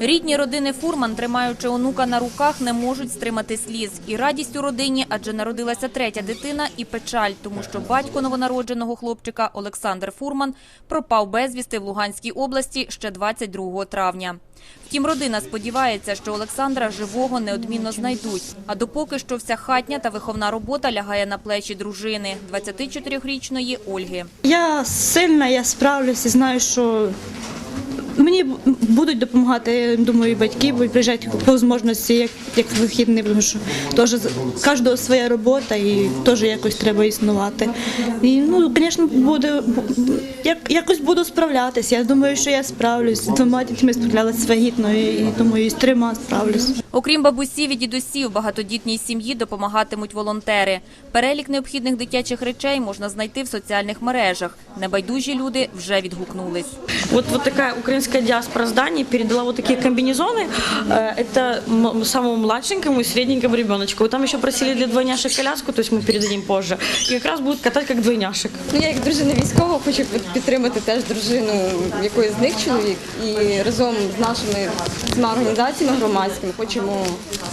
Рідні родини Фурман, тримаючи онука на руках, не можуть стримати сліз. І радість у родині, адже народилася третя дитина, і печаль, тому що батько новонародженого хлопчика Олександр Фурман пропав безвісти в Луганській області ще 22 травня. Втім, родина сподівається, що Олександра живого неодмінно знайдуть. А допоки що вся хатня та виховна робота лягає на плечі дружини 24-річної Ольги. Я сильна, я справлюся, знаю, що мені будуть допомагати, думаю, і батьки будуть приїжджати по можливості, як, як вихідний, тому що теж з- кожного своя робота і теж якось треба існувати. І, ну, звісно, буде, як, якось буду справлятися. Я думаю, що я справлюсь. З двома дітьми справлялася вагітною і думаю, і з трьома справлюсь. Окрім бабусів і дідусів, багатодітній сім'ї допомагатимуть волонтери. Перелік необхідних дитячих речей можна знайти в соціальних мережах. Небайдужі люди вже відгукнулись. Вот, вот такая украинская диаспора зданий передала вот такие комбинезоны. Э, Это м- самому младшенькому и средненькому ребеночку. Вот Там еще просили для двойняшек коляску, то есть мы передадим позже. И как раз будут катать как двойняшек. Ну, я як дружина військова хочу підтримати теж дружину якоїсь з них чоловік. І разом з нашими всіма організаціями громадськими хочемо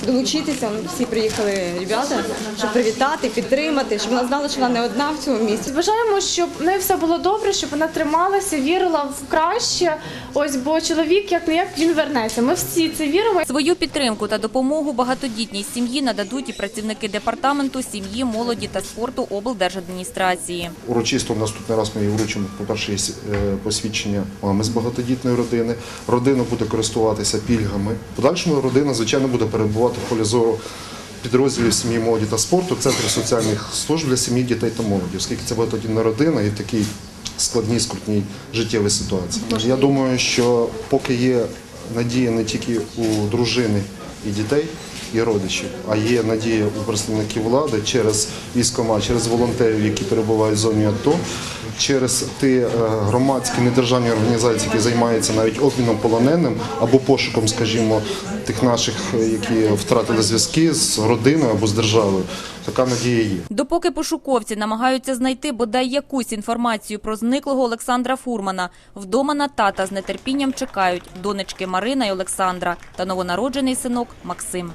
долучитися. Всі приїхали ребята, щоб привітати, підтримати, щоб вона знала, що вона не одна в цьому місці. Бажаємо, щоб в неї все було добре, щоб вона трималася, вірила в краще. Ось бо чоловік, як не як він вернеться. Ми всі це віримо. Свою підтримку та допомогу багатодітній сім'ї нададуть і працівники департаменту сім'ї, молоді та спорту облдержадміністрації. Урочисто в наступний раз ми їй вручимо, по-перше, е, посвідчення мами з багатодітної родини. Родина буде користуватися пільгами. Подальшому родина, звичайно, буде перебувати в полі зору підрозділів сім'ї, молоді та спорту, центрів соціальних служб для сім'ї, дітей та молоді, оскільки це багатодітна родина і в такій складній, скрутній життєвій ситуації. Я думаю, що поки є надія не тільки у дружини і дітей, і родичів, а є надія у представників влади через військома, через волонтерів, які перебувають в зоні АТО, через ті е, громадські недержавні організації, які займаються навіть обміном полоненим або пошуком, скажімо, тих наших, е, які втратили зв'язки з родиною або з державою. Така надія є. Допоки пошуковці намагаються знайти бодай якусь інформацію про зниклого Олександра Фурмана, вдома на тата з нетерпінням чекають донечки Марина і Олександра та новонароджений синок Максим.